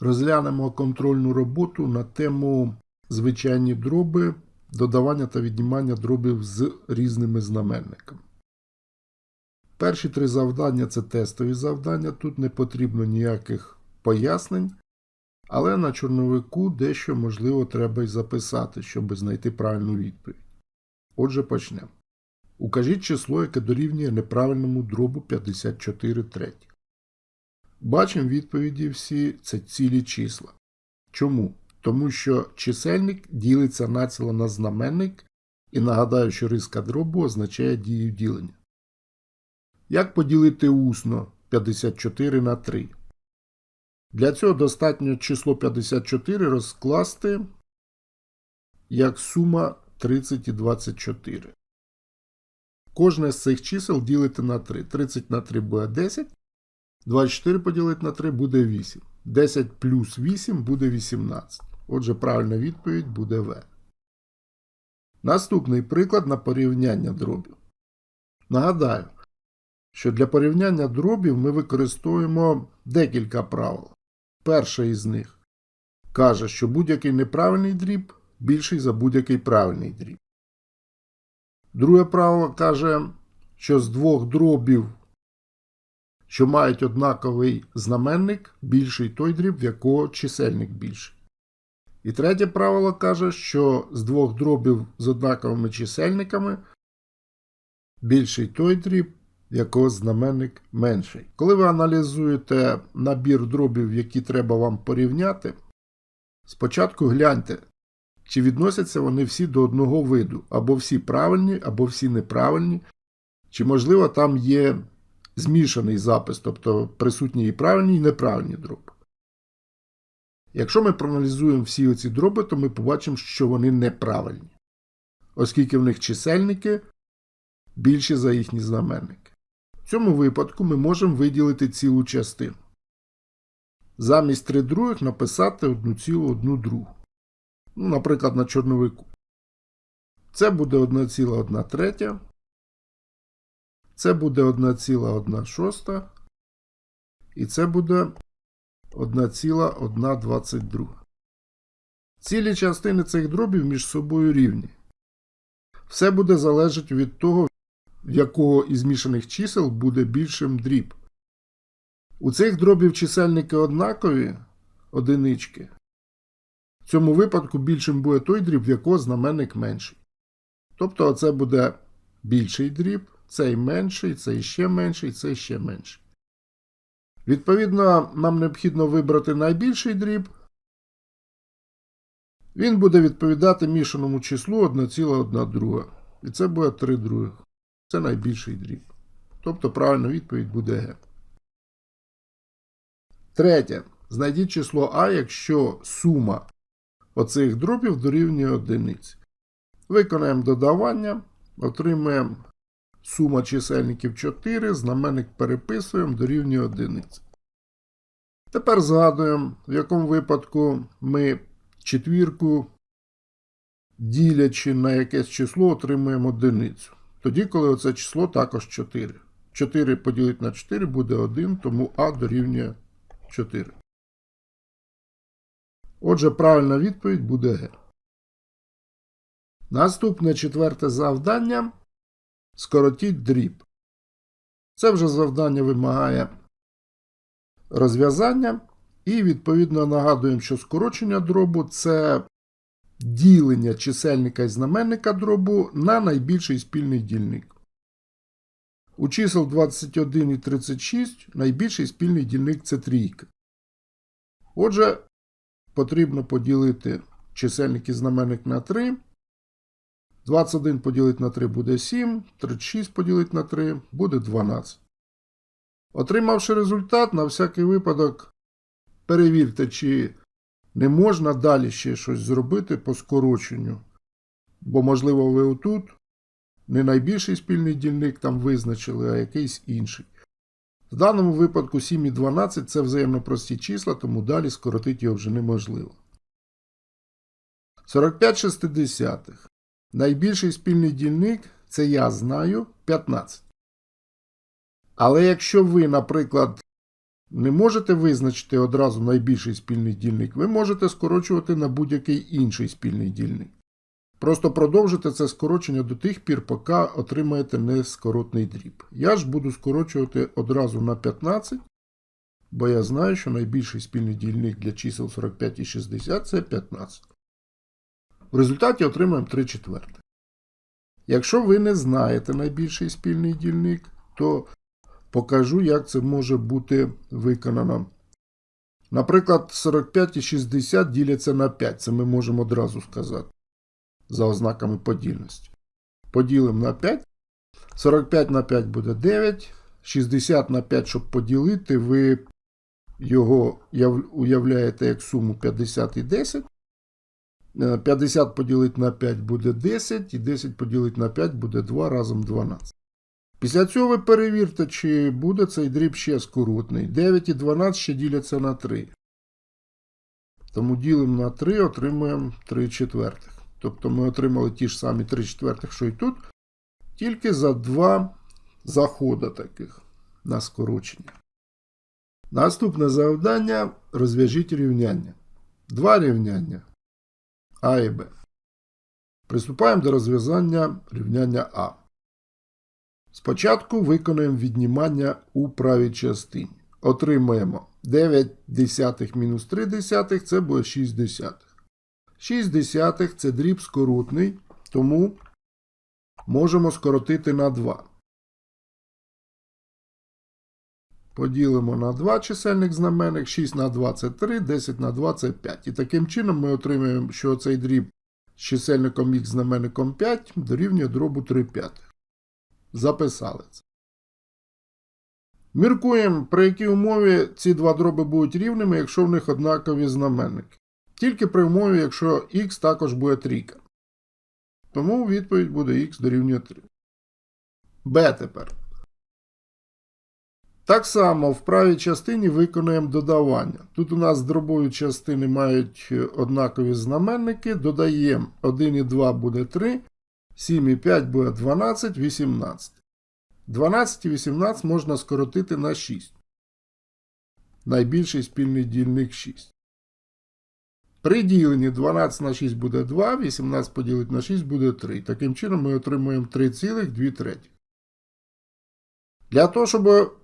Розглянемо контрольну роботу на тему звичайні дроби, додавання та віднімання дробів з різними знаменниками. Перші три завдання це тестові завдання, тут не потрібно ніяких пояснень, але на чорновику дещо можливо треба й записати, щоб знайти правильну відповідь. Отже, почнемо. Укажіть число, яке дорівнює неправильному дробу 54 третіх. Бачимо відповіді всі це цілі числа. Чому? Тому що чисельник ділиться націло на знаменник, і нагадаю, що риска дробу означає дію ділення. Як поділити усно 54 на 3? Для цього достатньо число 54 розкласти як сума 30 і 24. Кожне з цих чисел ділити на 3. 30 на 3 буде 10. 24 поділити на 3 буде 8. 10 плюс 8 буде 18. Отже, правильна відповідь буде В. Наступний приклад на порівняння дробів. Нагадаю, що для порівняння дробів ми використовуємо декілька правил. Перше із них каже, що будь-який неправильний дріб більший за будь-який правильний дріб. Друге правило каже, що з двох дробів, що мають однаковий знаменник, більший той дріб, в якого чисельник більший. І третє правило каже, що з двох дробів з однаковими чисельниками більший той дріб, в якого знаменник менший. Коли ви аналізуєте набір дробів, які треба вам порівняти, спочатку гляньте, чи відносяться вони всі до одного виду, або всі правильні, або всі неправильні, чи, можливо, там є змішаний запис, тобто присутні і правильні, і неправильні дроби. Якщо ми проаналізуємо всі оці дроби, то ми побачимо, що вони неправильні, оскільки в них чисельники більші за їхні знаменники. В цьому випадку ми можемо виділити цілу частину. Замість 3 других написати 1,1 другу. Ну, наприклад, на чорновику. Це буде 1,1 третя. Це буде 1,1. І це буде 1,122. Цілі частини цих дробів між собою рівні. Все буде залежати від того, в якого із змішаних чисел буде більшим дріб. У цих дробів чисельники однакові одинички. В цьому випадку більшим буде той дріб, в якого знаменник менший. Тобто оце буде більший дріб, цей менший, цей ще менший, цей ще менший. Відповідно, нам необхідно вибрати найбільший дріб. Він буде відповідати мішаному числу 1,1. І це буде 3 других. Це найбільший дріб. Тобто правильна відповідь буде Г. Третє. Знайдіть число А, якщо сума оцих дробів дорівнює одиниці. Виконаємо додавання, отримаємо сума чисельників 4, знаменник переписуємо дорівнює одиниці. Тепер згадуємо, в якому випадку ми четвірку, ділячи на якесь число, отримуємо одиницю. Тоді, коли оце число також 4. 4 поділити на 4 буде 1, тому А дорівнює 4. Отже, правильна відповідь буде Г. Наступне четверте завдання. Скоротіть дріб. Це вже завдання вимагає розв'язання. І, відповідно, нагадуємо, що скорочення дробу це ділення чисельника і знаменника дробу на найбільший спільний дільник. У чисел 21 і 36 найбільший спільний дільник це трійка. Отже, потрібно поділити чисельник і знаменник на 3. 21 поділити на 3 буде 7, 36 поділити на 3 буде 12. Отримавши результат, на всякий випадок перевірте, чи не можна далі ще щось зробити по скороченню. Бо, можливо, ви отут не найбільший спільний дільник там визначили, а якийсь інший. В даному випадку 7 і 12 це взаємно прості числа, тому далі скоротити його вже неможливо. 45 шестидесятих. Найбільший спільний дільник це я знаю 15. Але якщо ви, наприклад, не можете визначити одразу найбільший спільний дільник, ви можете скорочувати на будь-який інший спільний дільник. Просто продовжите це скорочення до тих пір, поки отримаєте нескоротний дріб. Я ж буду скорочувати одразу на 15, бо я знаю, що найбільший спільний дільник для чисел 45 і 60 це 15. В результаті отримаємо 3 четвертих. Якщо ви не знаєте найбільший спільний дільник, то покажу, як це може бути виконано. Наприклад, 45 і 60 діляться на 5, це ми можемо одразу сказати за ознаками подільності. Поділимо на 5. 45 на 5 буде 9. 60 на 5, щоб поділити, ви його уявляєте як суму 50 і 10. Е, 50 поділити на 5 буде 10, і 10 поділити на 5 буде 2 разом 12. Після цього ви перевірте, чи буде цей дріб ще скоротний. 9 і 12 ще діляться на 3. Тому ділимо на 3, отримуємо 3 четвертих. Тобто ми отримали ті ж самі 3 четвертих, що і тут, тільки за два заходи таких на скорочення. Наступне завдання розв'яжіть рівняння. Два рівняння А і Б. Приступаємо до розв'язання рівняння А. Спочатку виконуємо віднімання у правій частині. Отримаємо 9 десятих мінус 3 десятих, це буде 6 десятих. 6 десятих це дріб скоротний, тому можемо скоротити на 2. Поділимо на 2 чисельник знаменник, 6 на 2 це 3, 10 на 2 це 5. І таким чином ми отримаємо, що цей дріб з чисельником х знаменником 5 дорівнює дробу 3 п'ятих. Записали це. Міркуємо, при якій умові ці два дроби будуть рівними, якщо в них однакові знаменники. Тільки при умові, якщо х також буде трійка. Тому відповідь буде х дорівнює 3. Б тепер. Так само в правій частині виконуємо додавання. Тут у нас дробові частини мають е, однакові знаменники. Додаємо 1 і 2 буде 3, 7 і 5 буде 12, 18. 12 і 18 можна скоротити на 6. Найбільший спільний дільник 6. При діленні 12 на 6 буде 2, 18 поділити на 6 буде 3. Таким чином ми отримуємо 3,2 треті. Для того, щоб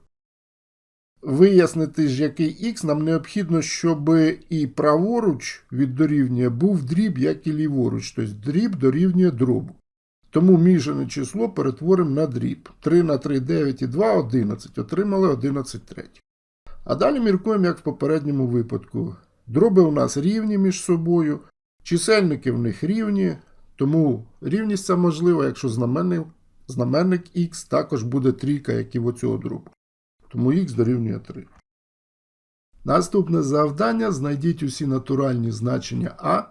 вияснити, ж який х, нам необхідно, щоб і праворуч від дорівнює був дріб, як і ліворуч. Тобто дріб дорівнює дробу. Тому міжене число перетворимо на дріб. 3 на 3, 9 і 2 11. Отримали 11 третіх. А далі міркуємо, як в попередньому випадку. Дроби у нас рівні між собою, чисельники в них рівні, тому рівність ця можлива, якщо знаменник, знаменник х також буде трійка, як і в оцього дробу. Тому х дорівнює 3. Наступне завдання знайдіть усі натуральні значення А,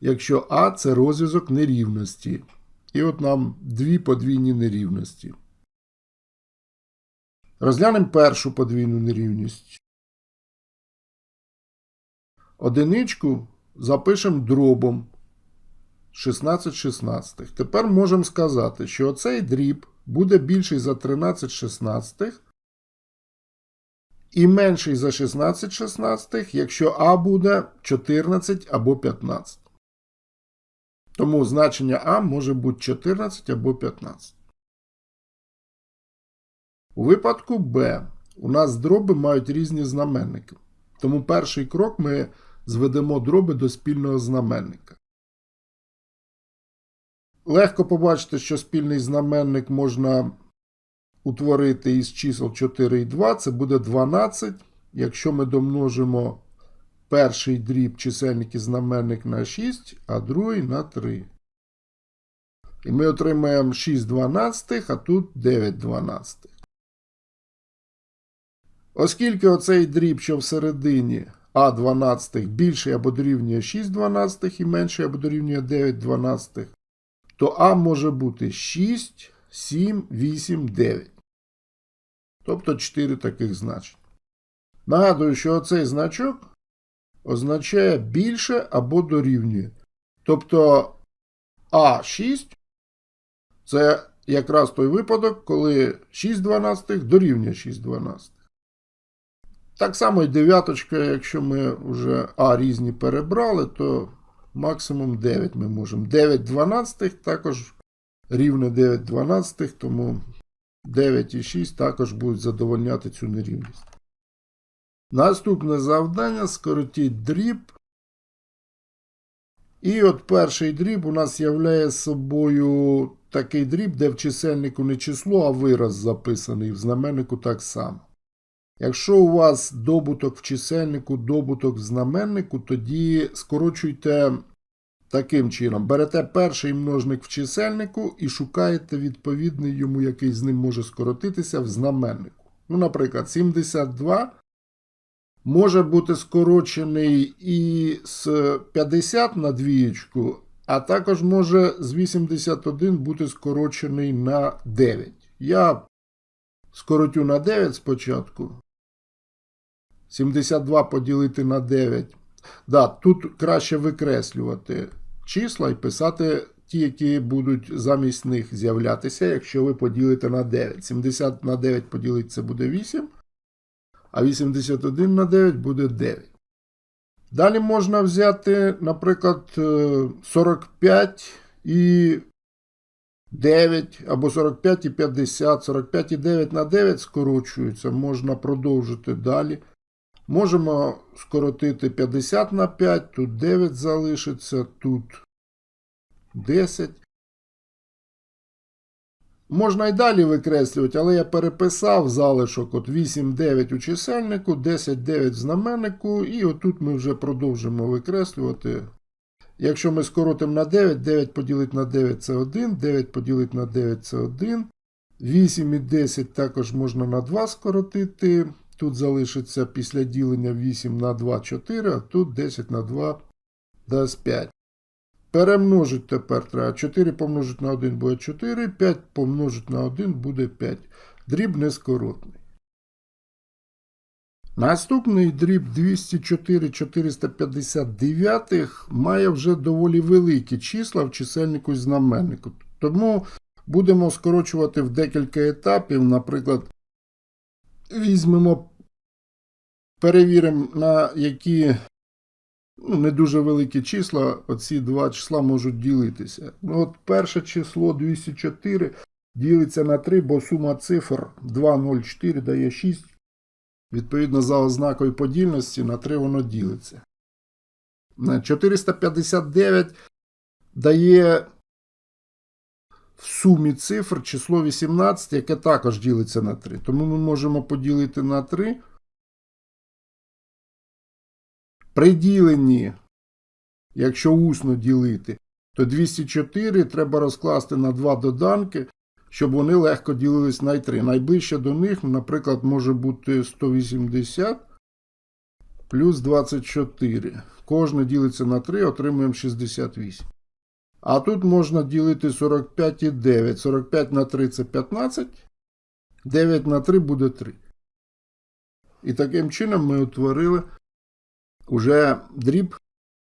якщо А це розв'язок нерівності. І от нам дві подвійні нерівності. Розглянемо першу подвійну нерівність. Одиничку запишемо дробом 16 16. Тепер можемо сказати, що оцей дріб буде більший за 13 16 і менший за 16 16, якщо А буде 14 або 15. Тому значення А може бути 14 або 15. У випадку Б у нас дроби мають різні знаменники. Тому перший крок ми зведемо дроби до спільного знаменника. Легко побачити, що спільний знаменник можна утворити із чисел 4 і 2. Це буде 12. Якщо ми домножимо перший дріб чисельник і знаменник на 6, а другий на 3. І ми отримаємо 6 12, а тут 9 12. Оскільки оцей дріб, що всередині А 12 більший або дорівнює 6 12 і менший або дорівнює 9 12, то А може бути 6, 7, 8, 9. Тобто 4 таких значень. Нагадую, що оцей значок означає більше або дорівнює. Тобто А6 це якраз той випадок, коли 6 12 дорівнює 6 12. Так само і дев'яточка, якщо ми вже А різні перебрали, то максимум 9 ми можемо. 9 дванадцятих також рівне 9 дванадцятих, тому 9 і 6 також будуть задовольняти цю нерівність. Наступне завдання скоротіть дріб. І от перший дріб у нас являє собою такий дріб, де в чисельнику не число, а вираз записаний, в знаменнику так само. Якщо у вас добуток в чисельнику, добуток в знаменнику, тоді скорочуйте таким чином. Берете перший множник в чисельнику і шукаєте відповідний йому, який з ним може скоротитися в знаменнику. Ну, наприклад, 72 може бути скорочений і з 50 на двієчку, а також може з 81 бути скорочений на 9. Я скоротю на 9 спочатку. 72 поділити на 9. Да, тут краще викреслювати числа і писати ті, які будуть замість них з'являтися, якщо ви поділите на 9. 70 на 9 поділити це буде 8, а 81 на 9 буде 9. Далі можна взяти, наприклад, е, 45 і 9 або 45 і 50, 45 і 9 на 9 скорочуються, можна продовжити далі. Можемо скоротити 50 на 5, тут 9 залишиться, тут 10. Можна й далі викреслювати, але я переписав залишок от 8, 9 у чисельнику, 10, 9 в знаменнику, і отут ми вже продовжимо викреслювати. Якщо ми скоротимо на 9, 9 поділити на 9 це 1, 9 поділити на 9 це 1. 8 і 10 також можна на 2 скоротити. Тут залишиться після ділення 8 на 2 4, а тут 10 на 2 дасть 5. Перемножить тепер треба. 4 помножити на 1 буде 4, 5 помножити на 1 буде 5. Дріб нескоротний. Наступний дріб 204 459 має вже доволі великі числа в чисельнику і знаменнику. Тому будемо скорочувати в декілька етапів. Наприклад, візьмемо, перевіримо, на які ну, не дуже великі числа, оці два числа можуть ділитися. Ну, от перше число 204 ділиться на 3, бо сума цифр 204 дає 6. Відповідно, за ознакою подільності на 3 воно ділиться. 459 дає в сумі цифр число 18, яке також ділиться на 3. Тому ми можемо поділити на 3. При діленні, якщо усно ділити, то 204 треба розкласти на два доданки, щоб вони легко ділились на 3. Найближче до них, наприклад, може бути 180 плюс 24. Кожне ділиться на 3, отримуємо 68. А тут можна ділити 45 і 9. 45 на 3 це 15. 9 на 3 буде 3. І таким чином ми утворили уже дріб,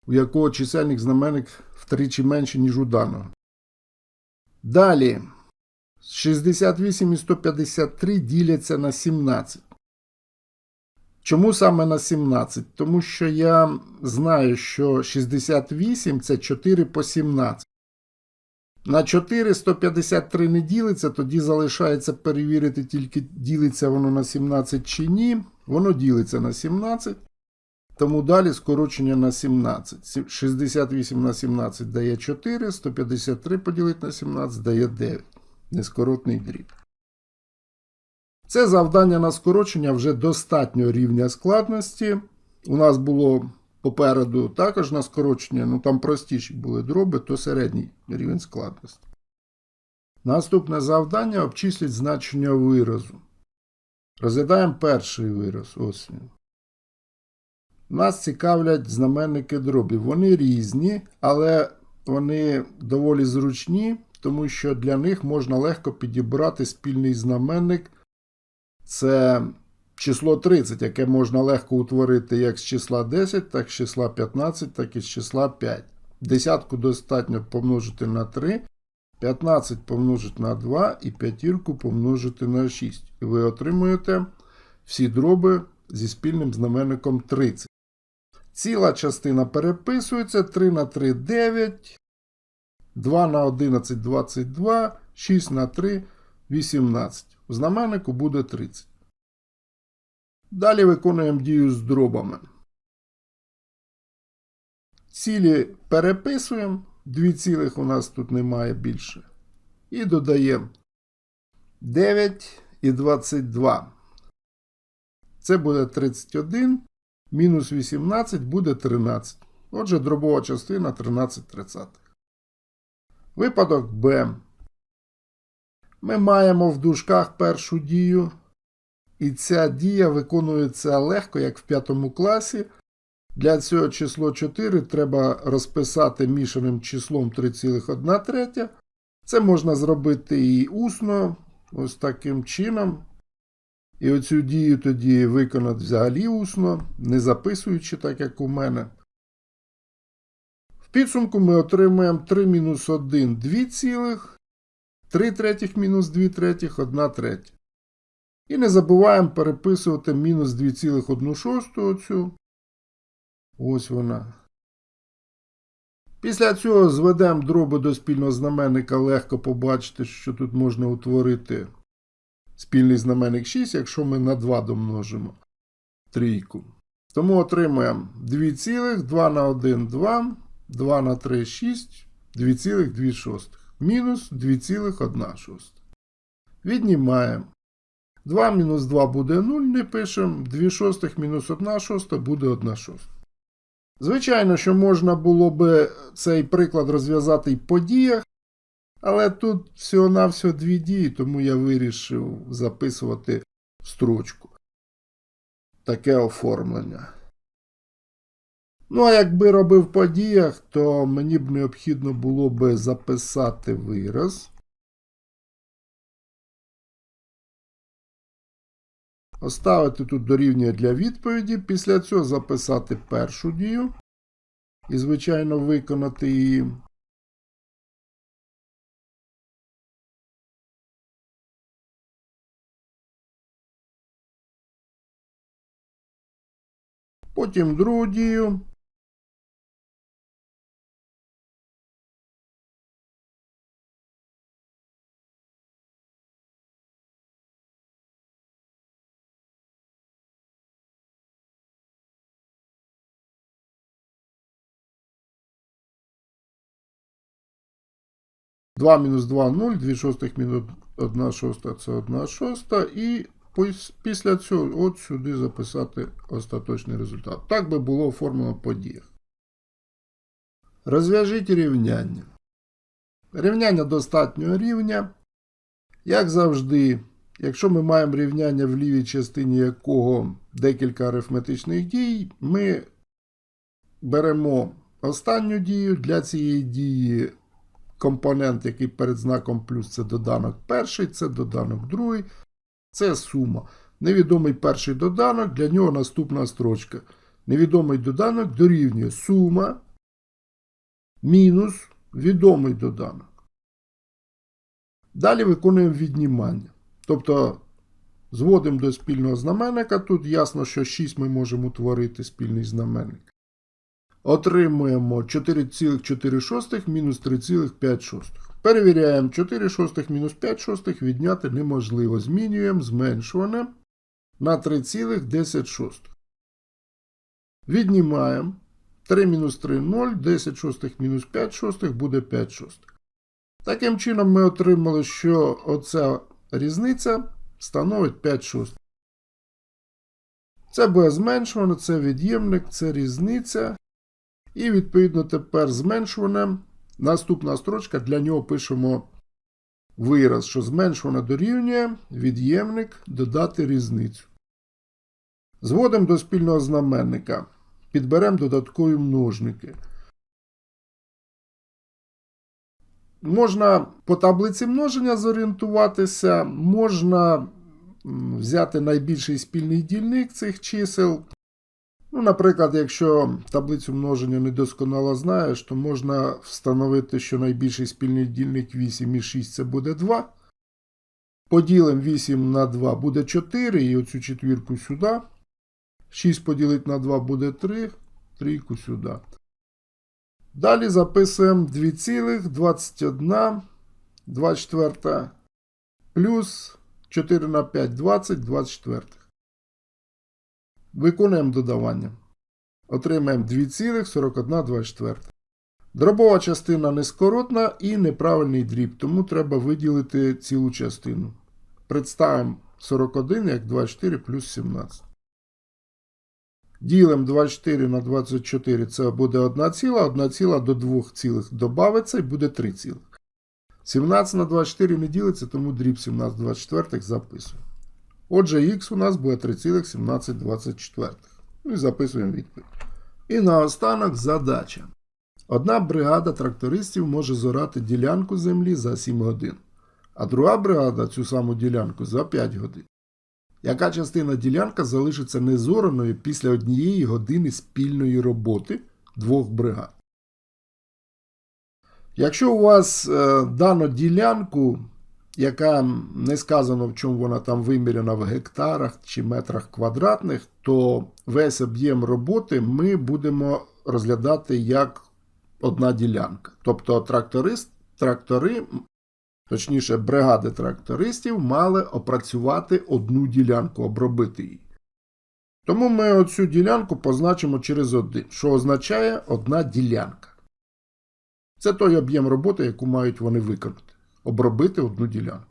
у якого чисельник знаменник втричі менше, ніж у даного. Далі 68 і 153 діляться на 17. Чому саме на 17? Тому що я знаю, що 68 це 4 по 17. На 4 153 не ділиться, тоді залишається перевірити, тільки ділиться воно на 17 чи ні. Воно ділиться на 17. Тому далі скорочення на 17. 68 на 17 дає 4, 153 поділити на 17 дає 9. Нескоротний дріб. Це завдання на скорочення вже достатньо рівня складності. У нас було попереду також на скорочення, ну там простіші були дроби, то середній рівень складності. Наступне завдання обчисліть значення виразу. Розглядаємо перший вираз. Ось він. Нас цікавлять знаменники дробів. Вони різні, але вони доволі зручні, тому що для них можна легко підібрати спільний знаменник. Це число 30, яке можна легко утворити як з числа 10, так з числа 15, так і з числа 5. Десятку достатньо помножити на 3, 15 помножити на 2 і п'ятірку помножити на 6. І ви отримуєте всі дроби зі спільним знаменником 30. Ціла частина переписується 3 на 3 9, 2 на 11 22, 6 на 3 18. В знаменнику буде 30. Далі виконуємо дію з дробами. Цілі переписуємо. Дві цілих у нас тут немає більше. І додаємо 9 і 22. Це буде 31. Мінус 18 буде 13. Отже, дробова частина 13 тридцятих. Випадок Б. Ми маємо в дужках першу дію. І ця дія виконується легко, як в п'ятому класі. Для цього число 4 треба розписати мішаним числом 3,1 третя. Це можна зробити і усно, ось таким чином. І оцю дію тоді виконати взагалі усно, не записуючи, так як у мене. В підсумку ми отримаємо 3 мінус 1 2 цілих, 3 третіх мінус 2 третіх, 1 третя. І не забуваємо переписувати мінус 2,1 оцю. Ось вона. Після цього зведемо дроби до спільного знаменника, легко побачити, що тут можна утворити спільний знаменник 6, якщо ми на 2 домножимо трійку. Тому отримаємо 2 цілих, 2 на 1 2, 2 на 3 6, 2 цілих 2 шостих. Мінус 2 цілих 1 шоста. Віднімаємо. 2 мінус 2 буде 0, не пишемо. 2 шостих мінус 1 шоста буде 1 шоста. Звичайно, що можна було би цей приклад розв'язати і по діях, але тут всього-навсього дві дії, тому я вирішив записувати строчку таке оформлення. Ну, а якби робив по діях, то мені б необхідно було би записати вираз. Оставити тут дорівнює для відповіді. Після цього записати першу дію. І, звичайно, виконати її. Потім другу дію. Два мінус 2 0, 2 шостих мінус 1 шоста це 1 шоста. І після цього от сюди записати остаточний результат. Так би було оформлено по діях. Розв'яжіть рівняння. Рівняння достатнього рівня. Як завжди, якщо ми маємо рівняння в лівій частині якого декілька арифметичних дій, ми беремо останню дію. Для цієї дії компонент, який перед знаком плюс, це доданок перший, це доданок другий, це сума. Невідомий перший доданок, для нього наступна строчка. Невідомий доданок дорівнює сума мінус відомий доданок. Далі виконуємо віднімання. Тобто зводимо до спільного знаменника. Тут ясно, що 6 ми можемо утворити спільний знаменник. Отримуємо 4,4 мінус 3,5. Перевіряємо 4 шостих мінус 5 шостих відняти неможливо. Змінюємо зменшуване на 3,10. Віднімаємо 3 мінус 3 0, 10 шостих мінус 5 шостих буде 5 шостих. Таким чином ми отримали, що оця різниця становить 5 шостих. Це буде зменшувано, це від'ємник, це різниця. І відповідно тепер зменшуване. Наступна строчка для нього пишемо вираз, що зменшуване дорівнює від'ємник додати різницю. Зводимо до спільного знаменника. Підберемо додаткові множники. Можна по таблиці множення зорієнтуватися, можна взяти найбільший спільний дільник цих чисел. Ну, Наприклад, якщо таблицю множення недосконало знаєш, то можна встановити, що найбільший спільний дільник 8 і 6 це буде 2. Поділимо 8 на 2 буде 4, і оцю четвірку сюди. 6 поділити на 2 буде 3. Трійку сюди. Далі записуємо 2,21 24 плюс 4 на 5 20 24. Виконуємо додавання. Отримаємо 2,41 24. Дробова частина нескоротна і неправильний дріб, тому треба виділити цілу частину. Представимо 41 як 24 плюс 17. Ділимо 24 на 24, це буде 1 ціла, 1 ціла до 2 цілих додається і буде 3 цілих. 17 на 24 не ділиться, тому дріб 17 24 записуємо. Отже, х у нас буде 3,1724. Ну і записуємо відповідь. І наостанок задача. Одна бригада трактористів може зорати ділянку землі за 7 годин, а друга бригада цю саму ділянку за 5 годин. Яка частина ділянка залишиться незораною після однієї години спільної роботи двох бригад? Якщо у вас е, дано ділянку, яка не сказано, в чому вона там виміряна в гектарах чи метрах квадратних, то весь об'єм роботи ми будемо розглядати як одна ділянка. Тобто тракторист, трактори, точніше, бригади трактористів мали опрацювати одну ділянку, обробити її. Тому ми оцю ділянку позначимо через один, що означає одна ділянка. Це той об'єм роботи, яку мають вони виконати. Обробити одну ділянку.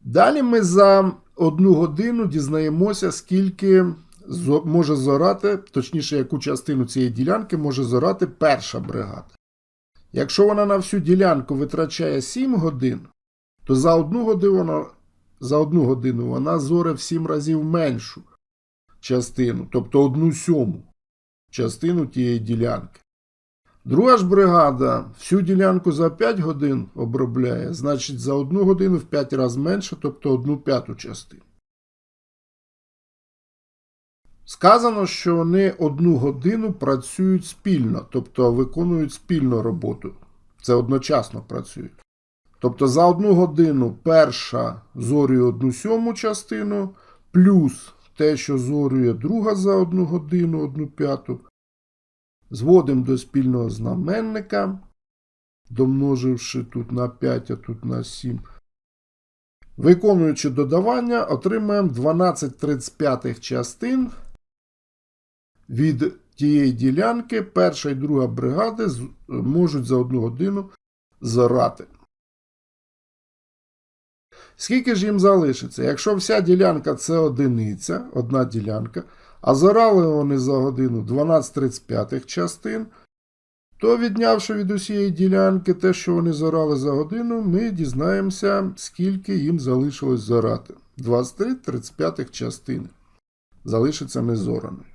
Далі ми за одну годину дізнаємося, скільки може зорати, точніше, яку частину цієї ділянки може зорати перша бригада. Якщо вона на всю ділянку витрачає 7 годин, то за одну годину вона, за одну годину вона зоре в 7 разів меншу частину, тобто одну сьому частину тієї ділянки. Друга ж бригада всю ділянку за 5 годин обробляє, значить за одну годину в 5 разів менше, тобто одну п'яту частину. Сказано, що вони одну годину працюють спільно, тобто виконують спільну роботу. Це одночасно працюють. Тобто за одну годину перша зорює одну сьому частину, плюс те, що зорює друга за одну годину, одну п'яту. Зводимо до спільного знаменника, домноживши тут на 5, а тут на 7. Виконуючи додавання, отримаємо 12 35 частин від тієї ділянки перша і друга бригади можуть за одну годину зорати. Скільки ж їм залишиться? Якщо вся ділянка це одиниця, одна ділянка, а зарали вони за годину 12,35 частин, то віднявши від усієї ділянки те, що вони зарали за годину, ми дізнаємося, скільки їм залишилось зарати. 23,35 частини залишиться незораною.